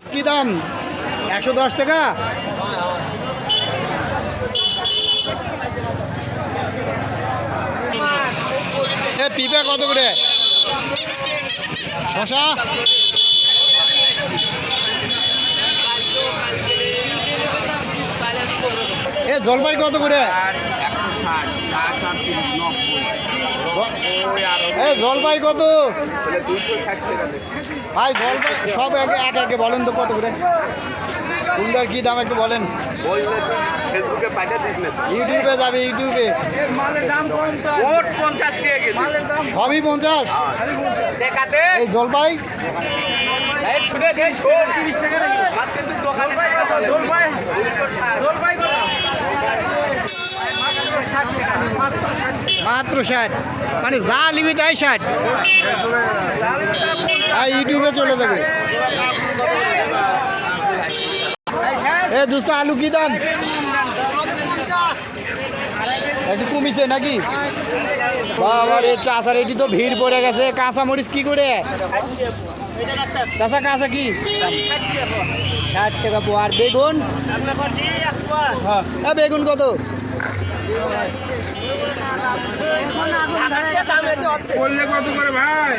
কি দাম? একশো দশ টাকা? পিঁপে কত করে? শশা? এ, জলপাই কত করে? একশো ষাট ষাট এ জলপাই কত? ভাই জলপাই সব এক এক একে বলেন তো কত করে? কোনটার কি দাম একটু বলেন। ফেসবুকে পাঠিয়ে দিস না। ইউটিউবে যাবে ইউটিউবে। পঞ্চাশ টাকা কেজি। সবই পঞ্চাশ? দেখাতে এই জলপাই? এই ছুটে তিরিশ টাকা আর কিন্তু দোকানে জলপাই দুশো ষাট মাত্র ষাট। মানে যা নিবি তাই ষাট। আর ইউটিউবে চলে যাবে। এ দুশো আলু কি দাম? একটু কমিছে নাকি? বাবা রে, চাষার এটি তো ভিড় পড়ে গেছে। কাঁচা মরিচ কি করে? চাষা, কাঁচা কি? ষাট টাকা পো আর বেগুন? বেগুন কত? করলে কত করে ভাই?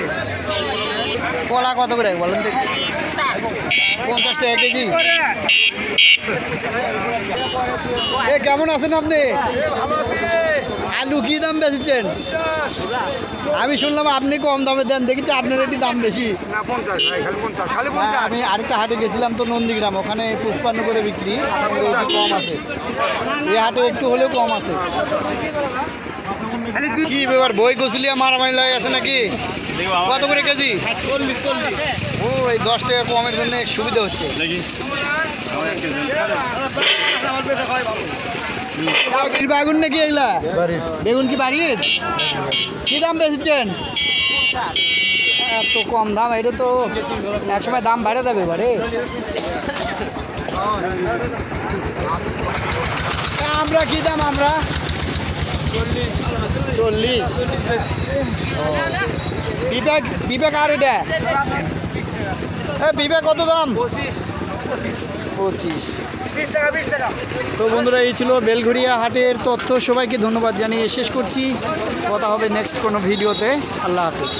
কলা কত করে? বলেন পঞ্চাশ টাকা কেজি। এ কেমন আছেন আপনি? আলু কি দাম বেচেছেন? আমি শুনলাম আপনি কম দামে দেন দেখেছি আপনার একটি দাম বেশি। হ্যাঁ, আমি আরেকটা হাটে গেছিলাম তো নন্দীগ্রাম ওখানে পুষ্পান্ন করে বিক্রি কম আছে। এই হাটে একটু হলেও কম আছে। খালি কি ব্যাপার বই কচুলিয়া মারামারি লাগে আছে নাকি? কত করে কেজি? ও এই দশ টাকা কমের জন্য সুবিধা হচ্ছে। বাড়ির বেগুন নাকি এগুলা? বেগুন কি বাড়ির? কি দাম বেচেছেন? এত কম দাম এটা তো একসময় দাম বাড়ে যাবে এবারে আমরা কি দাম আমরা? চল্লিশ। বিবেক বিবেক আর এটা? হ্যাঁ বিবেক কত দাম? পঁচিশ। তো বন্ধুরা এই ছিল বেলঘড়িয়া হাটের তথ্য। সবাইকে ধন্যবাদ জানিয়ে শেষ করছি। কথা হবে নেক্সট কোনো ভিডিওতে। আল্লাহ হাফিজ।